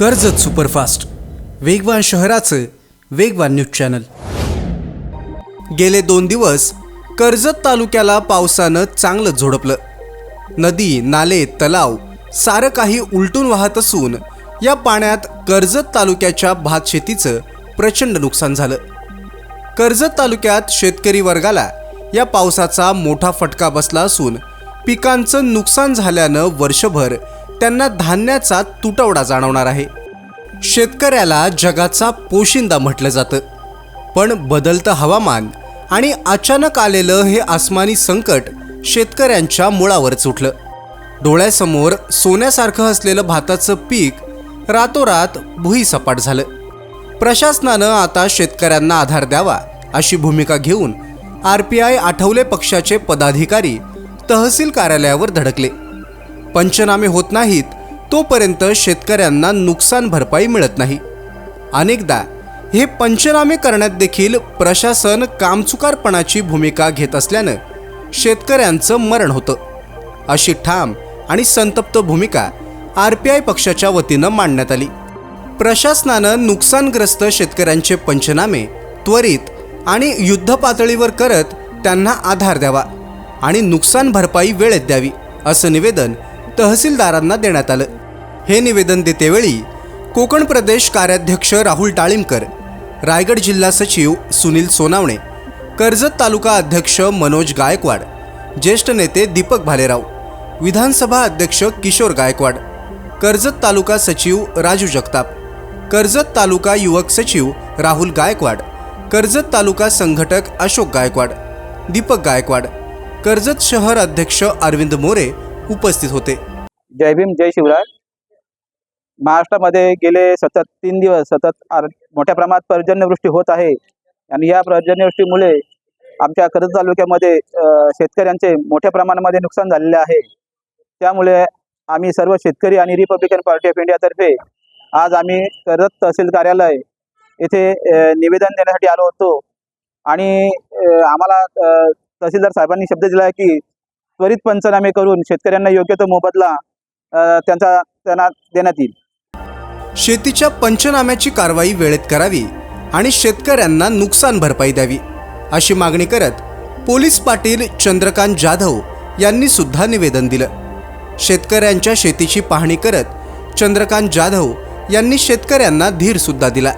Karjat superfast. वेगवान शहराचं वेगवान न्यूज चॅनल. गेले दोन दिवस कर्जत तालुक्याला पावसानं चांगलं झोडपलं. नदी नाले तलाव सारं काही उलटून वाहत असून या पाण्यात कर्जत तालुक्याच्या भात शेतीचं प्रचंड नुकसान झालं. कर्जत तालुक्यात शेतकरी वर्गाला या पावसाचा मोठा फटका बसला असून पिकांचं नुकसान झाल्यानं वर्षभर त्यांना धान्याचा तुटवडा जाणवणार आहे. शेतकऱ्याला जगाचा पोशिंदा म्हटलं जातं. पण बदलतं हवामान आणि अचानक आलेलं हे आसमानी संकट शेतकऱ्यांच्या मुळावर उठलं डोळ्यासमोर सोन्यासारखं असलेलं भाताचं पीक रातोरात भुईसपाट झालं. प्रशासनानं आता शेतकऱ्यांना आधार द्यावा अशी भूमिका घेऊन आर पी आय आठवले पक्षाचे पदाधिकारी तहसील कार्यालयावर धडकले. पंचनामे होत नाहीत तोपर्यंत शेतकऱ्यांना नुकसान भरपाई मिळत नाही. अनेकदा हे पंचनामे करण्यात देखील प्रशासन कामचुकारपणाची भूमिका घेत असल्यानं शेतकऱ्यांचं मरण होतं. अशी ठाम आणि संतप्त भूमिका आर पी आय पक्षाच्या वतीनं मांडण्यात आली. प्रशासनानं नुकसानग्रस्त शेतकऱ्यांचे पंचनामे त्वरित आणि युद्ध पातळीवर करत त्यांना आधार द्यावा आणि नुकसान भरपाई वेळेत द्यावी असं निवेदन तहसीलदारांना देण्यात आलं. हे निवेदन देतेवेळी कोकण प्रदेश कार्याध्यक्ष राहुल टाळिमकर रायगड जिल्हा सचिव सुनील सोनावणे कर्जत तालुका अध्यक्ष मनोज गायकवाड ज्येष्ठ नेते दीपक भालेराव विधानसभा अध्यक्ष किशोर गायकवाड कर्जत तालुका सचिव राजू जगताप कर्जत तालुका युवक सचिव राहुल गायकवाड कर्जत तालुका संघटक अशोक गायकवाड दीपक गायकवाड कर्जत शहर अध्यक्ष अरविंद मोरे उपस्थित होते. जय भीम जय शिवराय महाराष्ट्रामध्ये गेले सतत तीन दिवस सतत मोठ्या प्रमाणात पर्जन्यवृष्टी होत आहे. आणि या पर्जन्यवृष्टीमुळे आमच्या कर्ज तालुक्यामध्ये शेतकऱ्यांचे मोठ्या प्रमाणामध्ये नुकसान झालेले आहे. त्यामुळे आम्ही सर्व शेतकरी आणि रिपब्लिकन पार्टी ऑफ इंडियातर्फे आज आम्ही कर्जत तहसील कार्यालय येथे निवेदन देण्यासाठी आलो होतो. आणि आम्हाला तहसीलदार साहेबांनी शब्द दिला आहे की त्वरित पंचनामे करून शेतकऱ्यांना योग्य तो मोबदला त्यांचा त्यांना देण्यात येईल. शेतीच्या पंचनाम्याची कारवाई वेळेत करावी आणि शेतकऱ्यांना नुकसान भरपाई द्यावी अशी मागणी करत पोलीस पाटील चंद्रकांत जाधव यांनी सुद्धा निवेदन दिलं. शेतकऱ्यांच्या शेतीची पाहणी करत चंद्रकांत जाधव यांनी शेतकऱ्यांना धीर सुद्धा दिला.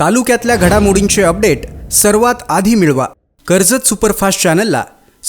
तालुक्यातल्या घडामोडींचे अपडेट सर्वात आधी मिळवा. कर्जत सुपरफास्ट चॅनलला